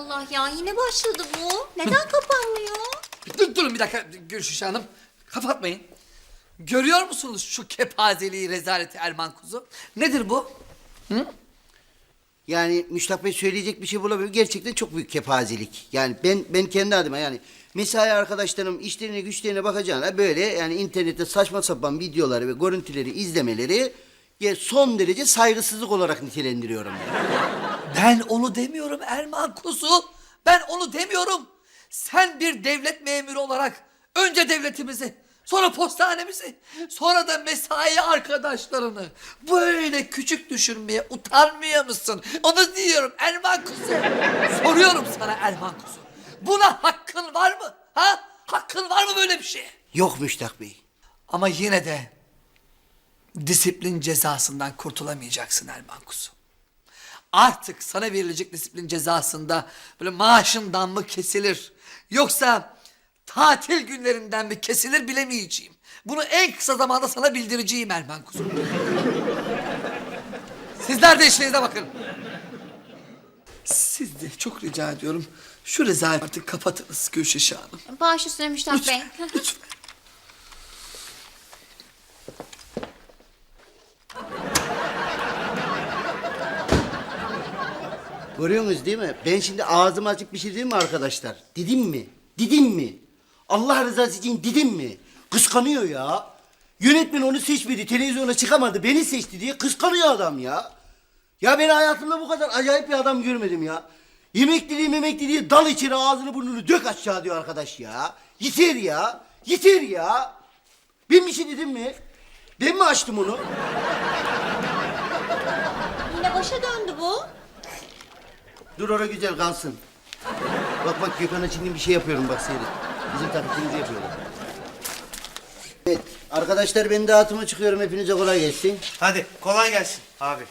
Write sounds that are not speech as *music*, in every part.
Allah ya yine başladı bu. Neden kapanmıyor? Dur, durun bir dakika Gülşüş Hanım. Kapatmayın. Görüyor musunuz şu kepazeliği, rezaleti Erman Kuzu? Nedir bu? Yani Müştak Bey söyleyecek bir şey bulamıyorum. Gerçekten çok büyük kepazelik. Yani ben ben kendi adıma yani mesai arkadaşlarım işlerine güçlerine bakacağına böyle yani internette saçma sapan videoları ve görüntüleri izlemeleri ya son derece saygısızlık olarak nitelendiriyorum. Ben onu demiyorum Erman Kuzu. Ben onu demiyorum. Sen bir devlet memuru olarak önce devletimizi, sonra postanemizi, sonra da mesai arkadaşlarını böyle küçük düşürmeye utanmıyor musun? Onu diyorum Erman Kuzu. Soruyorum sana Erman Kuzu. Buna hakkın var mı? Ha? Hakkın var mı böyle bir şeye? Yok Müştak Bey. Ama yine de disiplin cezasından kurtulamayacaksın Erman Kuzu. Artık sana verilecek disiplin cezasında böyle maaşından mı kesilir yoksa tatil günlerinden mi kesilir bilemeyeceğim. Bunu en kısa zamanda sana bildireceğim Erman Kuzu. Sizler de işinize bakın. Siz de çok rica ediyorum şu rezaleti artık kapatınız Gülşişe Hanım. Baş üstüne Müştak Bey. Lütfen. Görüyorsunuz değil mi? Ben şimdi ağzım açık bir şey değil mi arkadaşlar? Didim mi? Didim mi? Allah rızası için didim mi? Kıskanıyor ya. Yönetmen onu seçmedi, televizyona çıkamadı, beni seçti diye kıskanıyor adam ya. Ya ben hayatımda bu kadar acayip bir adam görmedim ya. Yemekliliği memekliliği dal içine ağzını burnunu dök aşağı diyor arkadaş ya. Yeter ya, yeter ya. Ben bir şey dedim mi? Ben mi açtım onu? yine başa döndü bu. Dur orada güzel kalsın. Bak bak Gökhan'a şimdi bir şey yapıyorum bak seyret. Bizim taklitimizi yapıyorum. Evet arkadaşlar ben dağıtıma çıkıyorum hepinize kolay gelsin. Hadi kolay gelsin abi.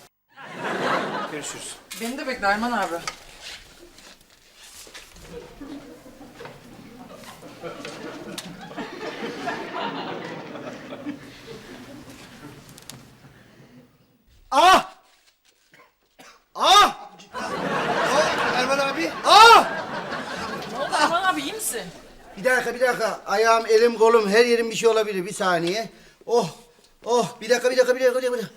Görüşürüz. Beni de bekle Erman abi. Ah! Ah! Abi. Ah! Ne oldu Erman abi iyi misin? Bir dakika bir dakika. Ayağım, elim, kolum her yerim bir şey olabilir bir saniye. Oh! Oh! Bir dakika bir dakika bir dakika bir dakika.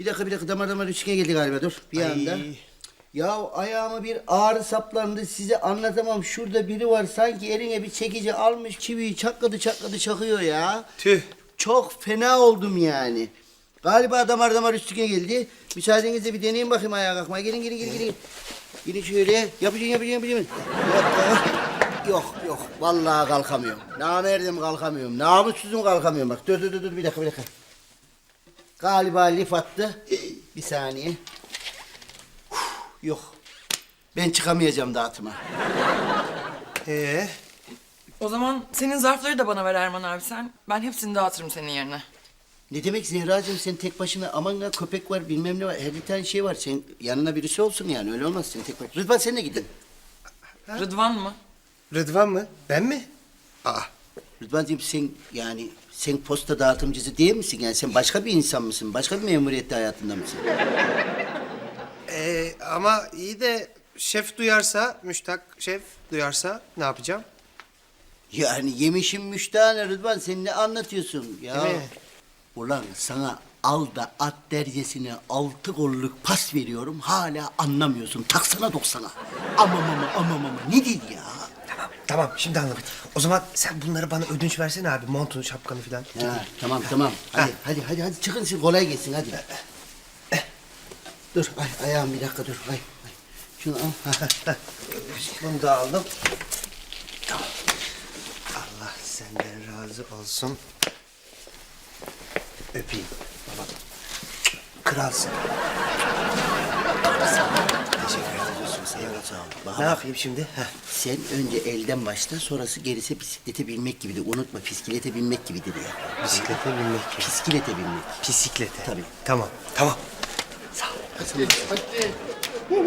Bir dakika bir dakika damar damar üçgen geldi galiba dur bir Ay. anda. Ya ayağıma bir ağrı saplandı size anlatamam. Şurada biri var sanki eline bir çekici almış çiviyi çakladı çakladı çakıyor ya. Tüh. Çok fena oldum yani. Galiba damar damar üstüne geldi. Müsaadenizle bir deneyeyim bakayım ayağa kalkmaya. Gelin gelin gelin gelin. Gelin şöyle. Yapacağım yapacağım yapacağım. Yok yok. Vallahi kalkamıyorum. Namerdim kalkamıyorum. Namussuzum kalkamıyorum bak. Dur dur dur dur bir dakika bir dakika. Galiba lif attı. Bir saniye. Yok. Ben çıkamayacağım dağıtıma. Ee, O zaman senin zarfları da bana ver Erman abi sen. Ben hepsini dağıtırım senin yerine. Ne demek Zehracığım sen tek başına aman ya köpek var bilmem ne var her bir tane şey var. Sen yanına birisi olsun yani öyle olmaz sen tek başına. Rıdvan sen de gidin. Rıdvan mı? Rıdvan mı? Ben mi? Aa, Rıdvan'cığım sen yani sen posta dağıtımcısı değil misin? Yani sen başka bir insan mısın? Başka bir memuriyette hayatında mısın? *laughs* ee, ama iyi de şef duyarsa, müştak şef duyarsa ne yapacağım? Yani yemişim müştahane Rıdvan sen ne anlatıyorsun ya? Değil mi? Ulan sana al da at dercesine altı golluk pas veriyorum hala anlamıyorsun. Taksana doksana. Amam ama amam ama ne değil ya? Tamam, tamam şimdi anladım. O zaman sen bunları bana ödünç versene abi. Montunu, şapkanı falan. Ha, tamam tamam. Hadi hadi hadi hadi çıkın siz kolay gelsin hadi. Dur ay ayağım bir dakika dur ay. ay. Şunu al. Ha, ha. Bunu da aldım. Tamam. Allah senden razı olsun. Öpeyim. Baba. Kralsın. Teşekkür ederim. Eyvallah sağ ol. Bana Ne bak, yapayım şimdi? Heh. Sen önce elden başla sonrası gerisi bisiklete binmek gibidir. Unutma bisiklete binmek gibidir ya. Bisiklete binmek gibi. Bisiklete binmek. Bisiklete. Tabii. Tamam, tamam. Sağ ol. *laughs*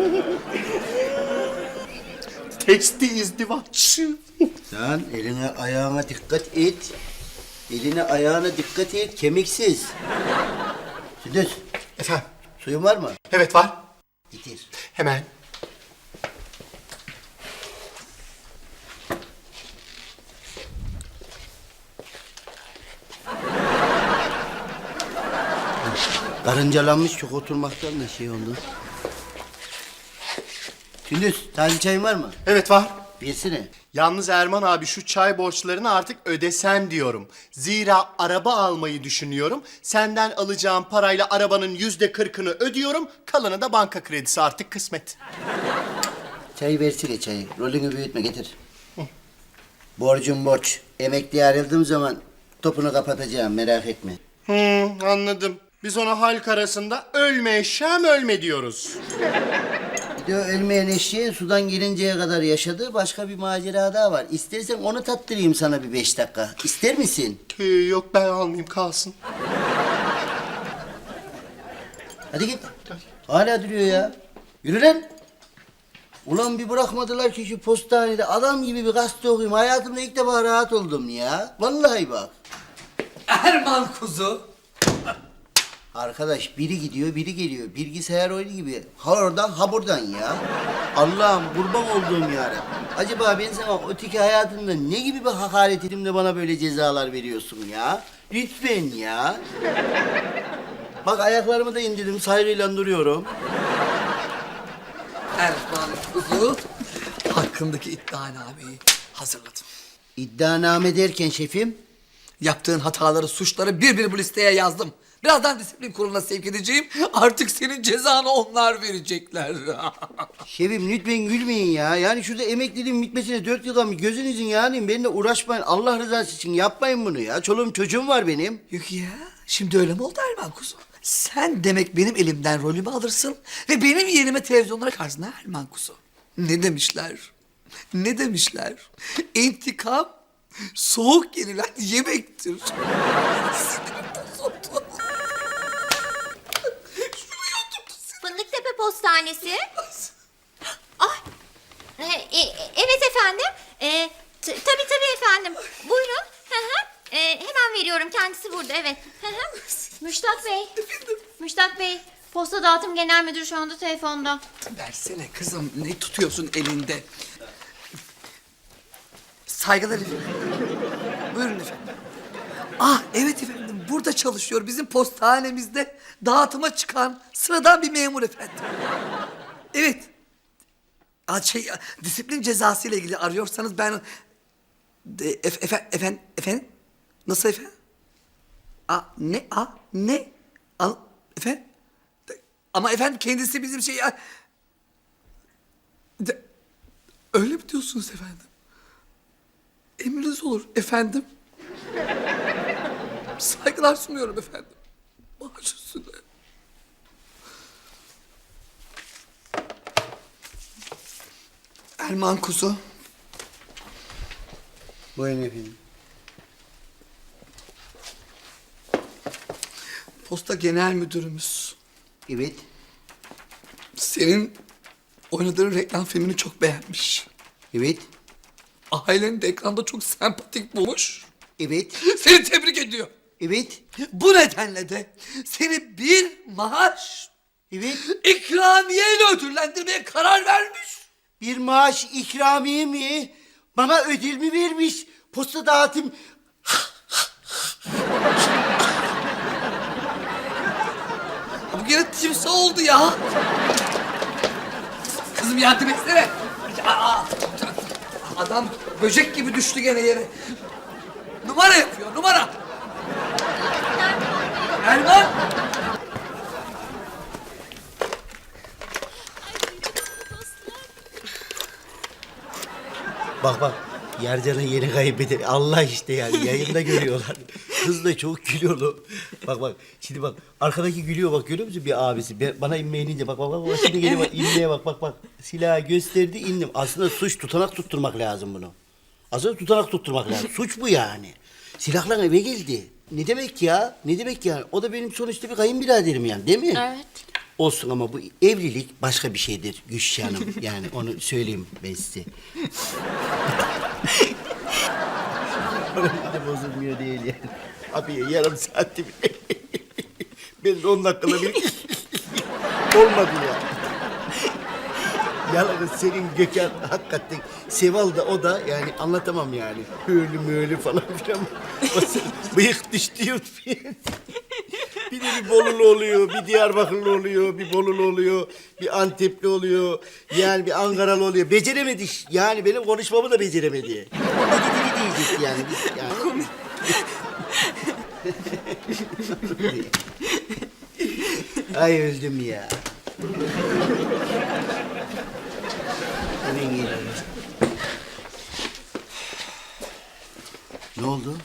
Testi izdivaççı. Lan eline ayağına dikkat et. Eline ayağına dikkat et kemiksiz. Sündüz Efendim? suyun var mı? Evet var. Getir. Hemen. Karıncalanmış çok oturmaktan da şey oldu. Sündüz taze çayın var mı? Evet var. Versene. Yalnız Erman abi şu çay borçlarını artık ödesen diyorum. Zira araba almayı düşünüyorum. Senden alacağım parayla arabanın yüzde kırkını ödüyorum. Kalanı da banka kredisi artık kısmet. Çayı versene çayı. Rolünü büyütme getir. Borcum borç. Emekliye ayrıldığım zaman topunu kapatacağım merak etme. Hmm, anladım. Biz ona halk arasında ölme eşeğim ölme diyoruz. Bir de o ölmeyen eşeğin sudan gelinceye kadar yaşadığı başka bir macera daha var. İstersen onu tattırayım sana bir beş dakika. İster misin? Ee, yok ben almayayım kalsın. Hadi git. Hala duruyor ya. Yürü lan. Ulan bir bırakmadılar ki şu postanede adam gibi bir gazete okuyayım. Hayatımda ilk defa rahat oldum ya. Vallahi bak. Erman kuzu. Arkadaş biri gidiyor biri geliyor. Bilgisayar oyunu gibi. Ha oradan ha buradan ya. Allah'ım kurban olduğum yarabbim. Acaba ben sana öteki hayatında ne gibi bir hakaret edeyim de bana böyle cezalar veriyorsun ya? Lütfen ya. Bak ayaklarımı da indirdim saygıyla duruyorum. Erman kuzu. Hakkındaki iddianameyi hazırladım. İddianame derken şefim. Yaptığın hataları, suçları bir bir bu listeye yazdım. Birazdan disiplin kuruluna sevk edeceğim. Artık senin cezanı onlar verecekler. *laughs* Şefim lütfen gülmeyin ya. Yani şurada emekliliğin bitmesine dört yıl kalmış. Gözünüzün yanayım. Benimle uğraşmayın. Allah rızası için yapmayın bunu ya. Çoluğum çocuğum var benim. Yok ya. Şimdi öyle mi oldu Erman kuzu? Sen demek benim elimden rolümü alırsın ve benim yerime televizyonlara karşısına Erman kuzu. Ne demişler? Ne demişler? İntikam soğuk yenilen yemektir. *laughs* Postanesi. *laughs* Ah. e, e, evet efendim. E, tabii tabii efendim. Buyurun. Hı hı. E, hemen veriyorum. Kendisi burada. Evet. Hı hı. Müştak Bey. Müştak Bey. Posta Dağıtım Genel Müdürü şu anda telefonda. Versene kızım ne tutuyorsun elinde? Saygılar efendim. Buyurun efendim. Ah evet efendim burada çalışıyor bizim postanemizde dağıtıma çıkan sıradan bir memur efendim. Evet. Aa, şey, disiplin cezası ile ilgili arıyorsanız ben... De, efe, efe, efendim, efendim? Nasıl efendim? A, ne? A, ne? Al, efendim? De- Ama efendim kendisi bizim şey... De, öyle mi diyorsunuz efendim? Emriniz olur efendim. Saygılar sunuyorum efendim. Baş üstüne. Erman kuzu. Buyurun efendim. Posta genel müdürümüz. Evet. Senin oynadığın reklam filmini çok beğenmiş. Evet. Ailen de ekranda çok sempatik bulmuş. Evet. Seni tebrik ediyor. Evet. Bu nedenle de seni bir maaş Evet. ikramiyeyle ödüllendirmeye karar vermiş. Bir maaş ikramiye mi? Bana ödül mü vermiş? Posta dağıtım. Bu gene timsah oldu ya. Kızım yardım etsene. Aa, Adam böcek gibi düştü gene yere. Numara yapıyor, numara. Erman. Bak bak. Yercan'ın yeni kaybeder. Allah işte yani yayında görüyorlar. Kız da çok kilolu. Bak bak şimdi bak arkadaki gülüyor bak görüyor musun bir abisi. Ben- bana inmeye inince bak bak bak bak şimdi geliyor bak inmeye bak bak bak. Silahı gösterdi indim. Aslında suç tutanak tutturmak lazım bunu. Aslında tutanak tutturmak lazım. Suç bu yani. Silahla eve geldi. Ne demek ya? Ne demek yani? O da benim sonuçta bir kayınbiraderim yani değil mi? Evet. Olsun ama bu evlilik başka bir şeydir Gülşah Hanım. *laughs* Yani onu söyleyeyim ben size. Moralim de bozulmuyor değil yani. Abi yarım saati bile. *laughs* ben de on dakikada bir *laughs* olmadı ya. Yalnız senin Gökhan hakikaten Seval da o da yani anlatamam yani. Höylü möylü falan filan. O sen- Bıyık düştü yurt bir. De bir Bolulu oluyor, bir Diyarbakırlı oluyor, bir Bolulu oluyor, bir Antepli oluyor, yani bir Ankaralı oluyor. Beceremedi. Yani benim konuşmamı da beceremedi. Didi didi diyecek yani. Yani. Ay öldüm ya. Hemen geliyorum. Ne oldu?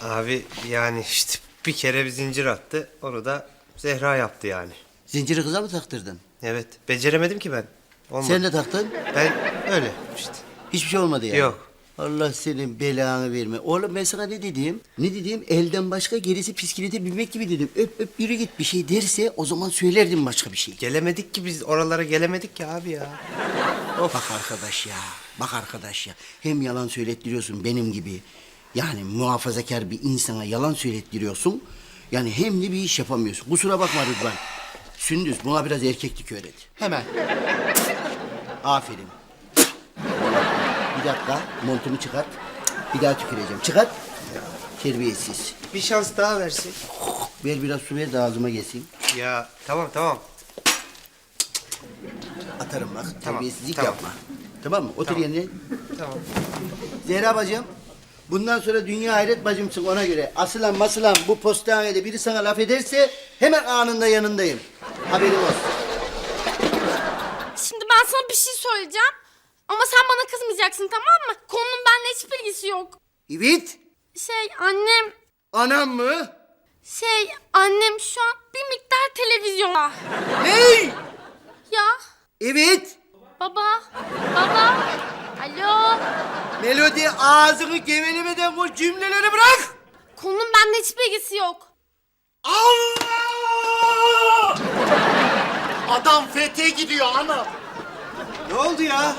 Abi yani işte bir kere bir zincir attı. Onu da Zehra yaptı yani. Zinciri kıza mı taktırdın? Evet. Beceremedim ki ben. Olmadı. Sen de taktın. Ben öyle işte. Hiçbir şey olmadı yani. Yok. Allah senin belanı verme. Oğlum ben sana ne dedim? Ne dedim? Elden başka gerisi bisiklete binmek gibi dedim. Öp öp yürü git bir şey derse o zaman söylerdim başka bir şey. Gelemedik ki biz oralara gelemedik ki abi ya. Bak arkadaş ya. Bak arkadaş ya. Hem yalan söylettiriyorsun benim gibi. Yani muhafazakar bir insana yalan söylettiriyorsun. Yani hem de bir iş yapamıyorsun. Kusura bakma Rıdvan. Sündüz buna biraz erkeklik öğret. Hemen. Aferin. Bir dakika montumu çıkart. Bir daha tüküreceğim. Çıkart. Terbiyesiz. Bir şans daha versin. Ver biraz su ver de ağzıma gelsin. Ya tamam tamam. Atarım bak. Tamam, Terbiyesizlik tamam. yapma. Tamam mı? Otur Tamam. yerine. Tamam. Zehra bacım. Bundan sonra dünya hayret bacımsın ona göre. Asılan masılan bu postanede biri sana laf ederse hemen anında yanındayım. Haberin olsun. Şimdi ben sana bir şey söyleyeceğim. Ama sen bana kızmayacaksın tamam mı? Konunun benimle hiçbir ilgisi yok. Evet. Şey annem, Anam mı? şey annem şu an bir miktar televizyona. Hey! Ya Evet. baba, baba. Alo. Melodi ağzını gevelemeden bu cümleleri bırak. Konunun benimle hiçbir ilgisi yok. Allah! Adam fete gidiyor ana. Ne oldu ya?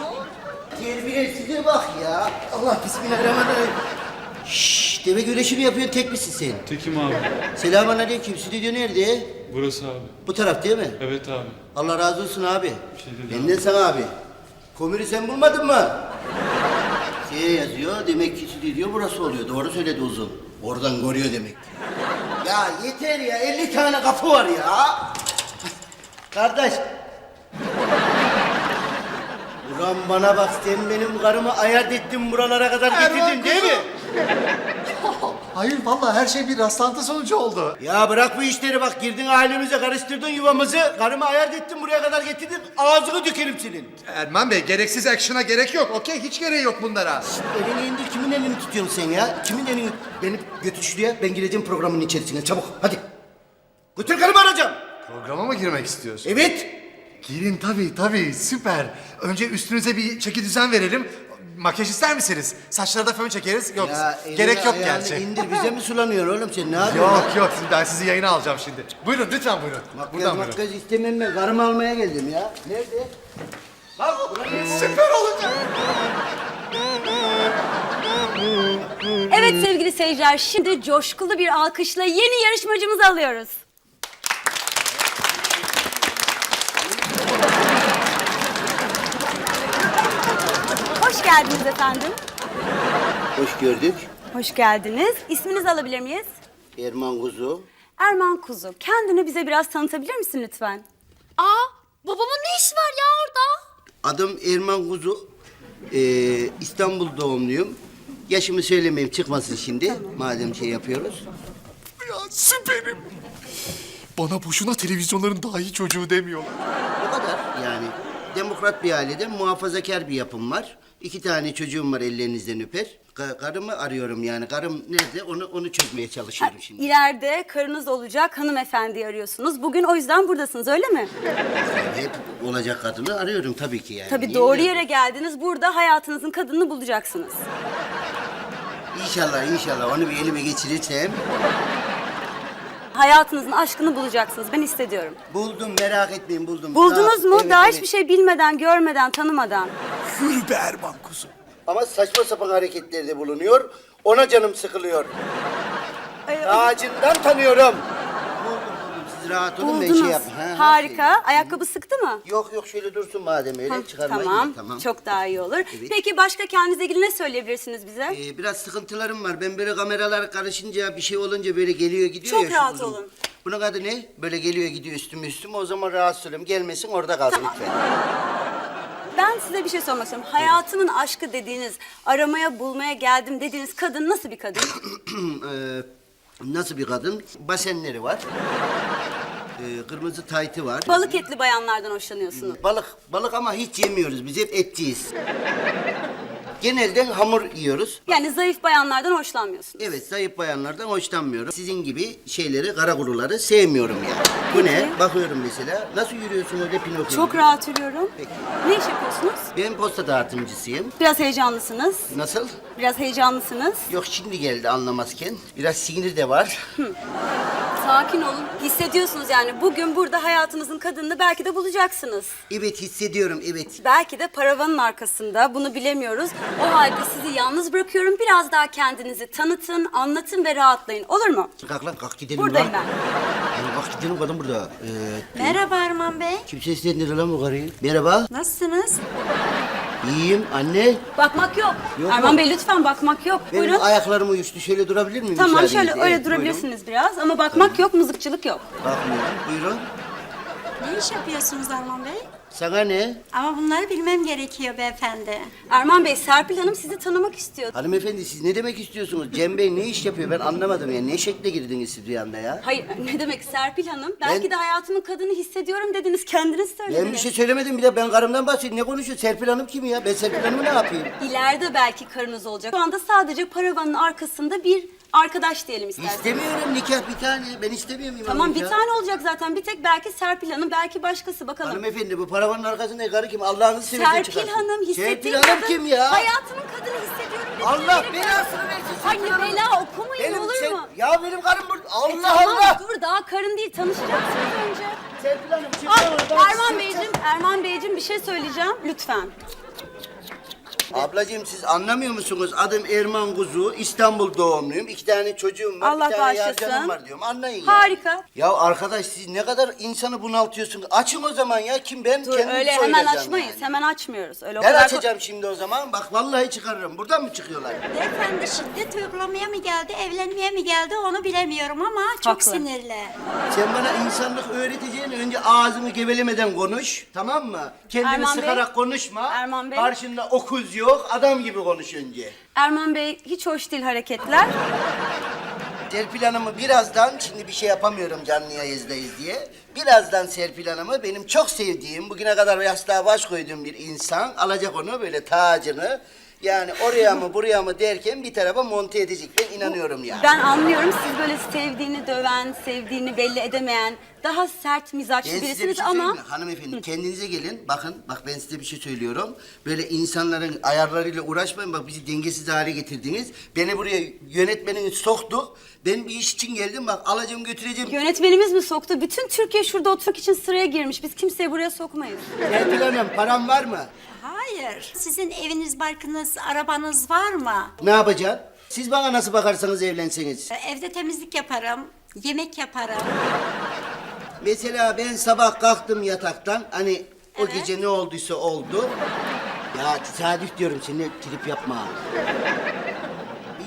Terbiyesize bak ya. Allah bismillahirrahmanirrahim. Şşş, deve güreşi mi yapıyorsun tek misin sen? Tekim abi. Selamun aleyküm. Stüdyo nerede? Burası abi. Bu taraf değil mi? Evet abi. Allah razı olsun abi. şey değil Benden sana abi. Komürü sen bulmadın mı? Şey yazıyor, demek ki stüdyo burası oluyor. Doğru söyledi uzun. Oradan görüyor demek ki. Ya yeter ya, 50 tane kapı var ya. Kardeş. Ulan bana bak, sen benim karımı ayart ettin buralara kadar getirdin değil mi? Hayır vallahi her şey bir rastlantı sonucu oldu. Ya bırak bu işleri bak, girdin ailemize, karıştırdın yuvamızı. Karımı ayart ettin, buraya kadar getirdin. Ağzını dökerim senin. Erman Bey gereksiz action'a gerek yok. Okey hiç gereği yok bunlara. Elini indir, kimin elini tutuyorsun sen ya? Kimin elini? Beni götür şuraya, ben gireceğim programın içerisine. Çabuk, hadi. Götür karımı arayacağım. Programa mı girmek istiyorsun? Evet. Girin tabii tabii süper. Önce üstünüze bir çeki düzen verelim. Makyaj ister misiniz? Saçlara da fön çekeriz. Yok gerek yok gerçi. indir, bize mi sulanıyor oğlum sen? Ne yapıyorsun? Yok yok ben sizi yayına alacağım şimdi. Buyurun lütfen buyurun. Makyaj Buradan buyurun. makyaj istemem ben. Karımı almaya geldim ya. Nerede? Bak, buraya. Süper olacak. Evet sevgili seyirciler, şimdi coşkulu bir alkışla yeni yarışmacımızı alıyoruz. Hoş geldiniz efendim. Hoş gördük. Hoş geldiniz. İsminizi alabilir miyiz? Erman Kuzu. Erman Kuzu. Kendini bize biraz tanıtabilir misin lütfen? Aa, babamın ne işi var ya orada? Adım Erman Kuzu. Ee, İstanbul doğumluyum. Yaşımı söylemeyeyim çıkmasın şimdi. Madem şey yapıyoruz. Ya süperim. Bana boşuna televizyonların daha iyi çocuğu demiyorlar. O kadar yani. Demokrat bir ailede muhafazakar bir yapım var. İki tane çocuğum var ellerinizden öper. Ka- karımı arıyorum yani. Karım nerede onu onu çözmeye çalışıyorum şimdi. İleride karınız olacak hanımefendi arıyorsunuz. Bugün o yüzden buradasınız öyle mi? Hep olacak kadını arıyorum tabii ki yani. Tabii Niye doğru yere geldiniz. Burada hayatınızın kadını bulacaksınız. İnşallah inşallah onu bir elime geçirirsem. Hayatınızın aşkını bulacaksınız. Ben hissediyorum. Buldum merak etmeyin buldum. Buldunuz Daha- mu? evet, Daha evet. hiçbir şey bilmeden, görmeden, tanımadan. Yürü be Erman kuzu. Ama saçma sapan hareketlerde bulunuyor. Ona canım sıkılıyor. Ağacından tanıyorum. Siz rahat olun ben Buldunuz. şey yapayım. Ha, ha, Harika. şey. Ayakkabı sıktı mı? Yok yok şöyle dursun madem öyle. Hah, Çıkarmayın. tamam. Tamam. Çok daha iyi olur. Peki başka kendinize ilgili ne söyleyebilirsiniz bize? Ee, biraz sıkıntılarım var. Ben böyle kameralar karışınca bir şey olunca böyle geliyor gidiyor ya. Çok şu rahat uzun. olun. Bunun adı ne? Böyle geliyor gidiyor üstüme üstüme o zaman rahatsız oluyorum. Gelmesin orada kalsın lütfen. *laughs* Ben size bir şey sormak istiyorum. Hayatımın aşkı dediğiniz, aramaya bulmaya geldim dediğiniz kadın nasıl bir kadın? *clears throat* Ee, nasıl bir kadın? Basenleri var. Ee, kırmızı taytı var. Balık etli bayanlardan hoşlanıyorsunuz. Balık, balık ama hiç yemiyoruz. Biz hep etçiyiz. Genelde hamur yiyoruz. Yani zayıf bayanlardan hoşlanmıyorsunuz. Evet, zayıf bayanlardan hoşlanmıyorum. Sizin gibi şeyleri, kara kuruları sevmiyorum yani. Bu ne? Bakıyorum mesela. Nasıl yürüyorsun öyle Pinokyo Çok gibi? rahat yürüyorum. Peki. Ne iş yapıyorsunuz? Ben posta dağıtımcısıyım. Biraz heyecanlısınız. Nasıl? Biraz heyecanlısınız. Yok şimdi geldi anlamazken. Biraz sinir de var. Sakin olun. Hissediyorsunuz yani bugün burada hayatınızın kadınını belki de bulacaksınız. Evet hissediyorum, evet. Belki de paravanın arkasında bunu bilemiyoruz. O halde sizi yalnız bırakıyorum. Biraz daha kendinizi tanıtın, anlatın ve rahatlayın. Olur mu? Kalk lan kalk gidelim Buradayım lan. ben. Yani bak gidelim kadın burada. Ee, Merhaba Erman Bey. kim seslendir lan bu karıyı? Merhaba. Nasılsınız? İyiyim anne. Bakmak yok. Yok Erman mu? Bey lütfen bakmak yok. Benim Buyurun. ayaklarım uyuştu. Şöyle durabilir miyim? Tamam müsaadenizle? şöyle öyle Evet, durabilirsiniz biraz ama bakmak yok, mızıkçılık yok. Buyurun. Bakmıyorum. Buyurun. Ne iş yapıyorsunuz Arman Bey? Sana ne? Ama bunları bilmem gerekiyor beyefendi. Erman Bey, Serpil Hanım sizi tanımak istiyor. Hanımefendi siz ne demek istiyorsunuz? Cem Bey ne iş yapıyor ben anlamadım ya. Ne şekle girdiniz siz anda ya? Hayır, ne demek Serpil Hanım? Belki de hayatımın kadını hissediyorum dediniz, kendiniz söylediniz. Ben bir şey söylemedim bile ben karımdan bahsediyorum. Ne konuşuyor? Serpil Hanım kim ya? Ben Serpil Hanım'ı ne yapayım? İleride belki karınız olacak. Şu anda sadece paravanın arkasında bir arkadaş diyelim isterseniz. İstemiyorum nikah bir tane. Ben istemiyorum imam Tamam bir nikah. tane olacak zaten. Bir tek belki Serpil Hanım, belki başkası bakalım. Hanımefendi bu paravanın arkasında karı kim? Allah'ınızı seversen Serpil çıkarsın. Hanım hissettiğim Serpil Hanım kadın, kim ya? Hayatımın kadını hissediyorum. dediğine Allah belasını versin Serpil Hanım. bela okumayın Benim olur sen- mu? Ya benim karım burada. E, Allah tamam, Allah. dur daha karın değil tanışacaksınız önce. Serpil Hanım çık Ah, oradan. Erman Beyciğim, Erman Beyciğim bir şey söyleyeceğim lütfen. Ablacığım siz anlamıyor musunuz? Adım Erman Kuzu, İstanbul doğumluyum. İki tane çocuğum var, Allah bir tane bağışlasın. yarcanım var diyorum. Anlayın ya. Harika. Ya arkadaş siz ne kadar insanı bunaltıyorsunuz. Açın o zaman ya. Kim ben Dur kendim öyle hemen söyleyeceğim açmayız. yani. Hemen açmıyoruz. Öyle o Ben kadar açacağım şimdi o zaman. Bak vallahi çıkarırım. Buradan mı çıkıyorlar? Beyefendi şiddet uygulamaya mı geldi, evlenmeye mi geldi onu bilemiyorum ama çok Haklı. sinirli. Sen bana insanlık öğreteceğin önce ağzını gevelemeden konuş. Tamam mı? Kendini Erman Bey. sıkarak konuşma. Erman Bey. Karşında okuz yok. Adam gibi konuş önce. Erman Bey hiç hoş değil hareketler. Serpil Hanım'ı birazdan, şimdi bir şey yapamıyorum canlı yayızdayız diye. Birazdan Serpil Hanım'ı benim çok sevdiğim, bugüne kadar yastığa baş koyduğum bir insan alacak onu böyle tacını. Yani oraya mı buraya mı derken bir tarafa monte edecek. Ben inanıyorum yani. Ben anlıyorum siz böyle sevdiğini döven, sevdiğini belli edemeyen, daha sert mizaçlı Ben size bir birisiniz şey ama... söyleyeyim mi? Hanımefendi kendinize gelin. Bakın bak ben size bir şey söylüyorum. Böyle insanların ayarlarıyla uğraşmayın. Bak bizi dengesiz hale getirdiniz. Beni buraya yönetmeniniz soktu. Ben bir iş için geldim. Bak alacağım götüreceğim. Yönetmenimiz mi soktu? Bütün Türkiye şurada oturmak için sıraya girmiş. Biz kimseyi buraya sokmayız. Serpil Hanım param var mı? Hayır. Sizin eviniz, barkınız, arabanız var mı? Ne yapacaksın? Siz bana nasıl bakarsanız evlenseniz. Evde temizlik yaparım, yemek yaparım. Mesela ben sabah kalktım yataktan. Hani o gece ne olduysa oldu. Ya tesadüf diyorum seni trip yapma.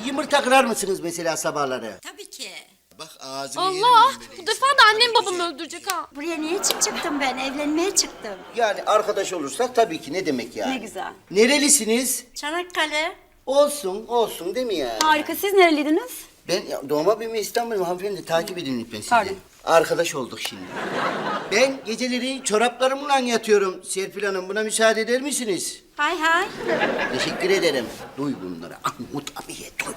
Yumurta kırar mısınız mesela sabahları? Tabii ki. Bak ağzını Allah! Bu defa da annem babamı öldürecek ha. Buraya niye çık çıktım ben? Evlenmeye çıktım. Yani arkadaş olursak tabii ki ne demek yani? Ne güzel. Nerelisiniz? Çanakkale. Olsun, olsun değil mi yani? Harika. Siz nereliydiniz? Ben ya, doğma büyüme İstanbul'um hanımefendi takip edin lütfen sizi. Pardon. Arkadaş olduk şimdi. Ben geceleri çoraplarımla yatıyorum Serpil Hanım. Buna müsaade eder misiniz? Hay hay. Teşekkür ederim. Duy bunları. Ahmut abiye duy.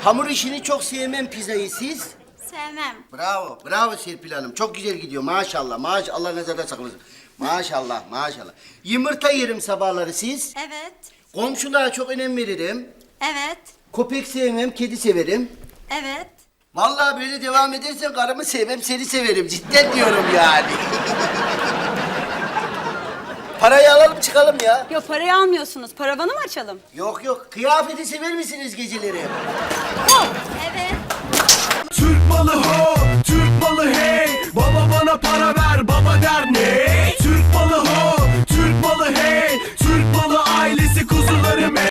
Hamur işini çok sevmem pizzayı siz. Sevmem. Bravo, bravo Serpil Hanım. Çok güzel gidiyor maşallah. Maş Allah nazarda saklasın. Maşallah, maşallah. Yumurta yerim sabahları siz. Evet. Komşuluğa çok önem veririm. Evet. Köpek sevmem, kedi severim. Evet. Vallahi böyle devam edersen karımı sevmem, seni severim. Cidden diyorum yani. *laughs* Parayı alalım çıkalım ya. Yok parayı almıyorsunuz. Paravanı mı açalım? Yok yok, kıyafeti sever misiniz geceleri? Evet. Türk malı ho, Türk malı hey Baba bana para ver, baba der ne?